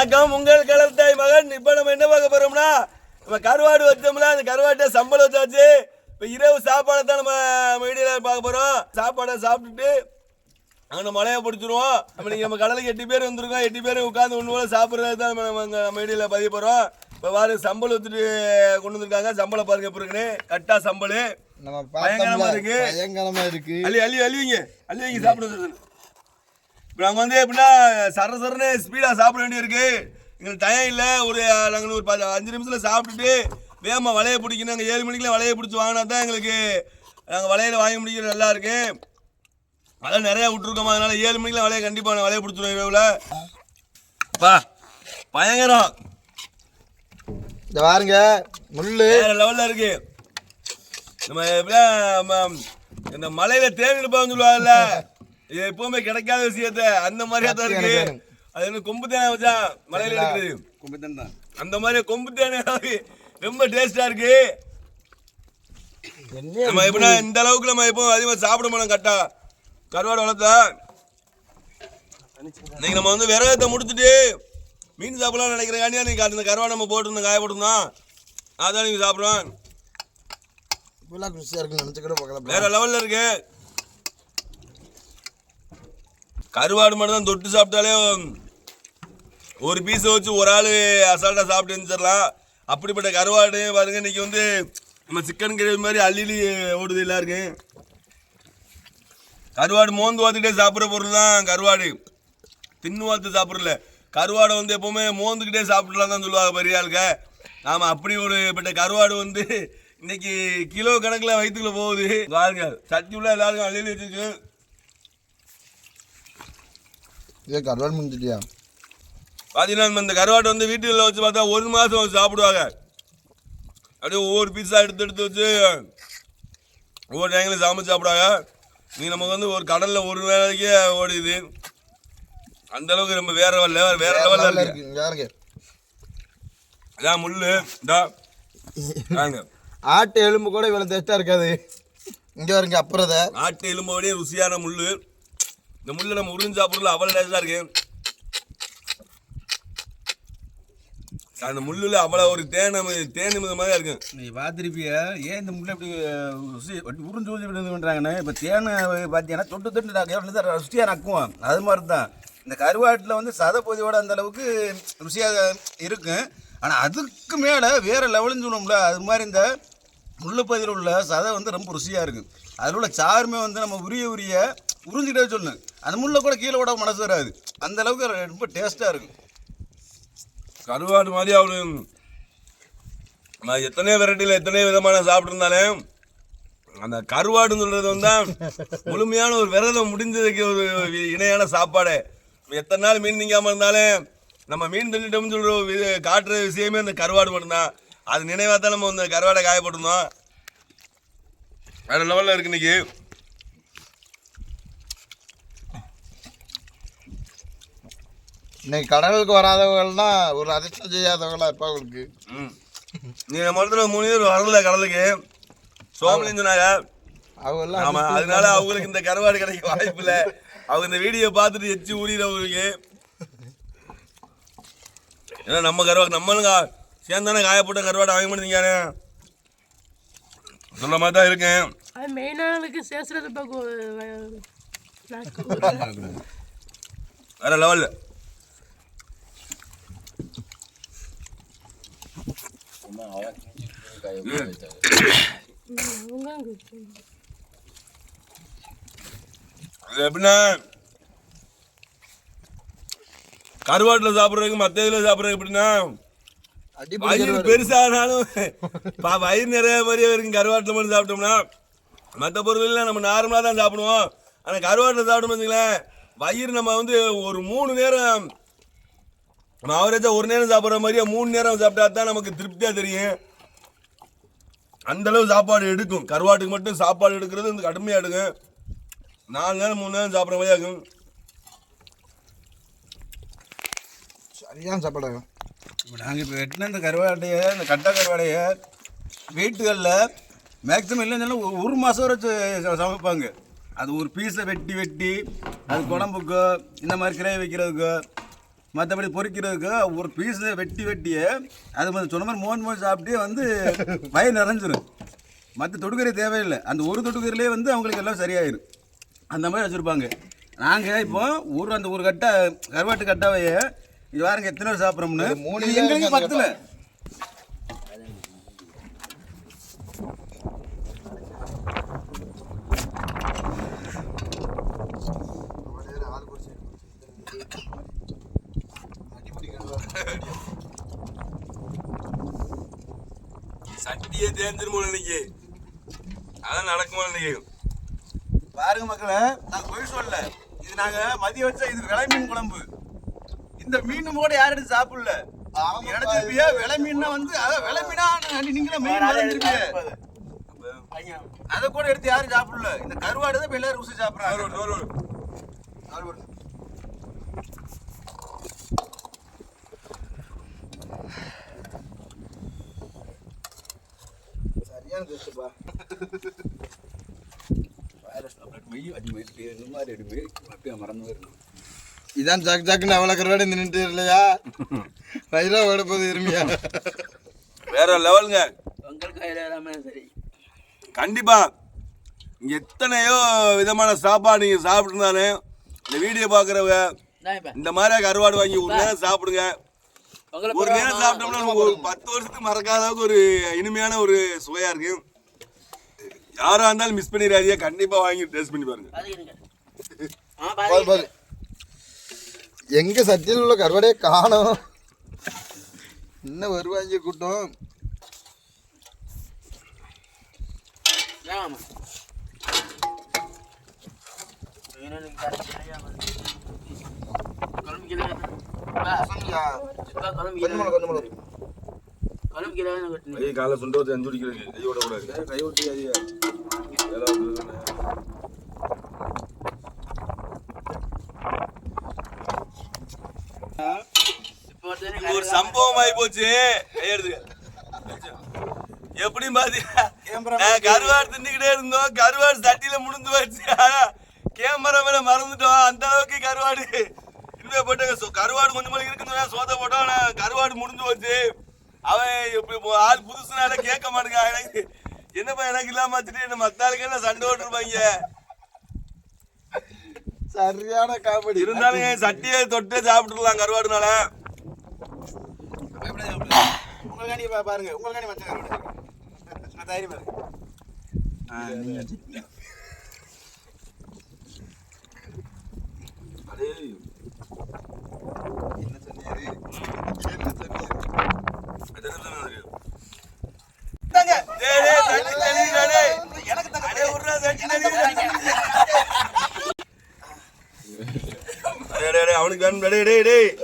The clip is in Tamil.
வணக்கம். உங்கள் கலர்த்தாய் மகன். இப்போ நம்ம என்ன பார்க்க போறோம்னா நம்ம கருவாடு வச்சோம்ல அந்த கருவாட்டை சம்பளம் வச்சாச்சு. இப்போ இரவு சாப்பாடை தான் நம்ம வீடியோவில் பார்க்க போறோம். சாப்பாடை சாப்பிட்டுட்டு அங்கே மழையை பிடிச்சிருவோம். நம்ம நீங்கள் நம்ம கடலுக்கு எட்டு பேர் வந்திருக்கோம். எட்டு பேர் உட்காந்து ஒன்று போல சாப்பிட்றது தான் நம்ம நம்ம நம்ம வீடியோவில் பதிய போகிறோம் இப்போ பாரு சம்பளம் வச்சுட்டு கொண்டு வந்திருக்காங்க. சம்பளம் பாருங்க எப்படி இருக்குன்னு. கட்டா சம்பளம் நம்ம பயங்கரமா பார்த்தோம்ல இருக்கு. அள்ளி அள்ளி அள்ளிவிங்க. அள்ளிவிங்க சாப்பிடுறது இப்போ நாங்கள் வந்து எப்படின்னா சர சரன்னு ஸ்பீடாக சாப்பிட வேண்டியிருக்கு. எங்களுக்கு டைம் இல்லை. ஒரு நாங்கள் ஒரு பத்து அஞ்சு நிமிஷத்தில் சாப்பிட்டுட்டு வேகமாக வலையை பிடிக்கணும். நாங்கள் ஏழு மணிக்கெலாம் வலையை பிடிச்சி வாங்கினா தான் எங்களுக்கு நாங்கள் வலையில் வாங்கி முடிக்கிறது நல்லா இருக்கு. அதான் நிறையா விட்ருக்கோம் அதனால ஏழு மணிக்கெலாம் வலையை கண்டிப்பாக நான் வலையை பிடிச்சிருவோம் இரவில். பா பயங்கரம். இந்த பாருங்க முள்ளு. வேற லெவலில் இருக்கு. நம்ம எப்படியா நம்ம இந்த மலையில தேன் எடுப்பான்னு சொல்லுவாங்கல்ல. இது எப்பவுமே கிடைக்காத விஷயத்த. அந்த மாதிரியா தான் இருக்கு. அது என்ன கொம்பு தேனை வச்சா மலையில இருக்குது அந்த மாதிரி கொம்பு தேனை ரொம்ப டேஸ்டா இருக்கு. நம்ம எப்படின்னா இந்த அளவுக்கு நம்ம எப்போ அதிகமாக சாப்பிட மாட்டோம் கட்டா கருவாடு வளர்த்தா. இன்னைக்கு நம்ம வந்து விரகத்தை முடிச்சுட்டு மீன் சாப்பிடலாம் நினைக்கிறேன். நீங்க அந்த கருவாடு நம்ம போட்டுருந்தோம் காய போட்டிருந்தோம். அதான் நீங்க சாப்பிட்றோம். இப்பெல்லாம் ருசியா இருக்குன்னு நினைச்சு கூட பார்க்கலாம் வேற லெவல்ல இருக்கு. கருவாடு மட்டும் தான் தொட்டு சாப்பிட்டாலே ஒரு பீஸை வச்சு ஒரு ஆள் அசால்ட்டாக சாப்பிட்டு இருந்துச்சிடலாம் அப்படிப்பட்ட கருவாடு பாருங்க இன்னைக்கு வந்து நம்ம சிக்கன் கிரேவி மாதிரி அள்ளி ஓடுது எல்லாருக்கும். கருவாடு மோந்து வாத்துக்கிட்டே சாப்பிட்ற பொருள் தான் கருவாடு. தின்னு வாத்து சாப்பிட்றல கருவாடை வந்து எப்போவுமே மோந்துக்கிட்டே சாப்பிட்லாம் தான் சொல்லுவாங்க பெரிய ஆளுக்க ஆமாம் அப்படி ஒரு பட்ட கருவாடு வந்து இன்னைக்கு கிலோ கணக்கில் வயிற்றுக்குள்ள போகுது. பாருங்க சட்டி உள்ள எல்லாருக்கும் அள்ளி வச்சுருக்கு இதே கருவாடு முடிஞ்சிட்டியா பார்த்தீங்கன்னா இந்த கருவாட்டை வந்து வீட்டுகளில் வச்சு பார்த்தா ஒரு மாதம் வச்சு சாப்பிடுவாங்க. அப்படியே ஒவ்வொரு பீஸாக எடுத்து எடுத்து வச்சு ஒவ்வொரு டைமில் சமைச்சு சாப்பிடுவாங்க. நீ நமக்கு வந்து ஒரு கடலில் ஒரு வேலைக்கே ஓடிது. அந்த அளவுக்கு நம்ம வேற லெவல் வேற லெவலில் இருக்கு. இதான் முள்ளு இதா. ஆட்டு எலும்பு கூட இவ்வளவு டேஸ்டா இருக்காது. இங்க பாருங்க அப்புறத. ஆட்டு எலும்போடய ருசியான முள்ளு. இந்த முள்ளை நம்ம உறிஞ்சு சாப்பிட்றதுல அவ்வளோ டேஸ்டாக இருக்கு. அந்த முள்ளுல அவ்வளோ ஒரு தேன் தேன் மித மாதிரி இருக்கு. நீ பார்த்துருப்பிய? ஏன் இந்த முள்ளை இப்படி ருசி உறிஞ்சு விடுது பண்ணுறாங்கன்னு இப்போ தேனை பார்த்தீங்கன்னா தொட்டு தொட்டு நான் எவ்வளோ தான் ருசியாக நக்குவோம். அது மாதிரி தான் இந்த கருவாட்டில் வந்து சதப்பொதியோட அந்த அளவுக்கு ருசியாக இருக்கும் ஆனால் அதுக்கு மேலே வேறு லெவலுன்னு சொல்லுவோம்ல. அது மாதிரி இந்த முள்ளுப்பதியில் உள்ள சதை வந்து ரொம்ப ருசியாக இருக்கும் அதில் உள்ள சாருமே வந்து நம்ம உரிய உரிய உறிஞ்சிட்டே சொல்லணும். அந்த முள்ளை கூட கீழே விட மனசு வராது. அந்த அளவுக்கு ரொம்ப டேஸ்ட்டாக இருக்கும் கருவாடு மாதிரி அவரு நான் எத்தனை வெரைட்டியில் எத்தனை விதமான சாப்பிட்ருந்தாலும் அந்த கருவாடுன்னு சொல்கிறது வந்து முழுமையான ஒரு விரதம் முடிஞ்சதுக்கு ஒரு இணையான சாப்பாடு. எத்தனை நாள் மீன் நீங்காமல் இருந்தாலும் நம்ம மீன் தின்னுட்டோம்னு சொல்கிற காட்டுற விஷயமே அந்த கருவாடு மட்டும்தான். அது நினைவாக தான் நம்ம இந்த கருவாடை காயப்பட்டிருந்தோம் வேற லெவலில் இருக்கு இன்னைக்கு. இன்னைக்கு கடலுக்கு வராதவங்கன்னா ஒரு அதிர்ஷ்டம் செய்யாதவங்களா இருப்பாங்களுக்கு ம். நீ நம்ம இடத்துல மூணு பேர் வரல கடலுக்கு. சோமலின்னு சொன்னாங்க. அவங்க எல்லாம் ஆமா அதனால அவங்களுக்கு இந்த கருவாடு கிடைக்க வாய்ப்பு இல்ல. அவங்க இந்த வீடியோ பார்த்துட்டு எச்சி ஊறிடுறவங்களுக்கு. ஏன்னா நம்ம கருவாடு நம்மளும் கா- சேர்ந்தானே காயப்பட்ட கருவாடு வாங்க மாட்டேங்கானே சொல்ல மாதிரி தான் இருக்கேன். அது மெயினானதுக்கு சேசுறது வேற லெவல் அவங்க எப்படின்னா கருவாட்டில் சாப்பிட்றதுக்கு மற்ற இதில் சாப்பிட்றது எப்படின்னா வயிறு பெருசானாலும் வயிறு நிறைய மாதிரியே இருக்கும் கருவாட்டில் மட்டும் சாப்பிட்டோம்னா மற்ற பொருள்லாம் நம்ம நார்மலாக தான் சாப்பிடுவோம். ஆனால் கருவாட்டில் சாப்பிட்டோம் வச்சுங்களேன் வயிறு நம்ம வந்து ஒரு மூணு நேரம் நம்ம ஆவரேஜாக ஒரு நேரம் சாப்பிட்ற மாதிரியே மூணு நேரம் சாப்பிட்டா தான் நமக்கு திருப்தியாக தெரியும். அந்த அளவு சாப்பாடு எடுக்கும். கருவாட்டுக்கு மட்டும் சாப்பாடு எடுக்கிறது வந்து கடுமையாக எடுக்கும். நாலு நேரம் மூணு நேரம் சாப்பிட்ற மாதிரியா இருக்கும். சரியான சாப்பாடு இப்போ நாங்கள் இப்போ வெட்டின இந்த கருவாடையை இந்த கட்டை கருவாடையை வீட்டுகளில் மேக்ஸிமம் இல்லைன்னு ஒரு மாதம் வரை சமைப்பாங்க. அது ஒரு பீஸை வெட்டி வெட்டி அது குழம்புக்கோ இந்த மாதிரி கிரேவி வைக்கிறதுக்கோ மற்றபடி பொறிக்கிறதுக்கு ஒரு பீஸ் வெட்டி வெட்டியே அது வந்து சொன்ன மாதிரி மோன் மோன் சாப்பிட்டே வந்து வயிறு நிறைஞ்சிரும். மற்ற தொடுக்கறி தேவையில்லை. அந்த ஒரு தொடுக்கறிலே வந்து அவங்களுக்கு எல்லாம் சரியாயிரும். அந்த மாதிரி வச்சுருப்பாங்க. நாங்கள் இப்போ ஒரு அந்த ஒரு கட்டை கருவாட்டு கட்டாவையே இது பாருங்க எத்தனை பேர் சாப்பிட்றோம்னு? மூணு எங்களுக்கு பத்துல. சட்டியே தேர்ந்துருமோ இன்னைக்கு. அதான் நடக்குமோ இன்னைக்கு. பாருங்க மக்களே நான் பொய் சொல்லல. இது நாங்க மதியம் வச்ச இது விலை மீன் குழம்பு. இந்த மீன் கூட யாரும் எடுத்து சாப்பிடல நினைச்சிருப்பியா? விலை மீன்னா வந்து அதான் விலை மீனா? நீங்களும் மீன் மறந்துருப்பீங்க. அதை கூட எடுத்து யாரும் சாப்பிடல. இந்த கருவாடு தான் இப்ப எல்லாரும் ருசி சாப்பிடுறாங்க. ஒரு, ஒரு, ஒரு. சரியான டேஸ்ட்டுப்பா இதான் ஜக் ஜக்குன்னு அவ்வளோ கருவாடு நின்றுட்டு இல்லையா? வயிறா ஓட போகுது இருமையா வேற லெவலுங்க. உங்கள் கையில் எல்லாமே சரி. கண்டிப்பா. இங்க எத்தனையோ விதமான சாப்பாடு நீங்க சாப்பிட்டுருந்தாலும் இந்த வீடியோ இப்போ. இந்த மாதிரி கருவாடு வாங்கி ஒரு நேரம் சாப்பிடுங்க. ஒரு நேரம் சாப்பிட்டோம்னா ஒரு பத்து வருஷத்துக்கு மறக்காத அளவுக்கு ஒரு இனிமையான ஒரு சுவையா இருக்கு. யாரா இருந்தாலும் மிஸ் பண்ணிடாதீங்க. கண்டிப்பா வாங்கி டேஸ்ட் பண்ணி பாருங்க அது இருங்க ஆ போது பாருங்க போது எங்க சட்டியில் உள்ள கருவாடே காணோம். இன்னும் வருவாங்க கூட்டம்? கொஞ்சம் மிளகு. குழம்பு கிலோ சுண்டு வச்சு அஞ்சு குடிக்கிறது கையோட கூடாது கை விட்டு. ஒரு சம்பவம் ஆகி போச்சு. கையெடுத்து எப்படியும் பாத்தீங்கன்னா கருவாடு தின்னுக்கிட்டே இருந்தோம். கருவாடு சட்டியில முடிந்து போச்சு. ஆனா கேமரா மேல மறந்துட்டோம். அந்த அளவுக்கு கருவாடு. இனிமே போட்டு கருவாடு கொஞ்சம் மணி இருக்குன்னு சோத போட்டோம். ஆனா கருவாடு முடிஞ்சு போச்சு. அவன் இப்ப இப்போ ஆள் புதுசுனால கேட்க மாட்டேங்க எனக்கு. என்னப்பா எனக்கு இல்லாம வச்சுட்டு என்ன மத்தாளுக்கு என்ன சண்டை ஓட்டுருப்பாங்க சரியான காமெடி. இருந்தாலும் சட்டியை தொட்டு சாப்பிட்டுலாம் கருவாடுனால. உங்களுக்காண்டி பா- பாருங்க உங்களுக்காண்டி மச்ச கருவாடு நான் தைரியம் பாருங்க ஆ, நீங்க வச்சுக்கங்க. டேய்,